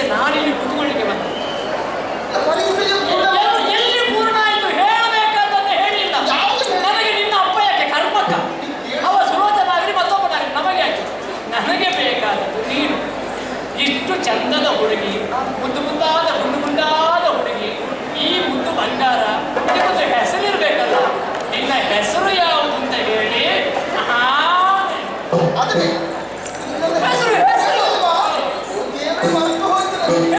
அடுத்த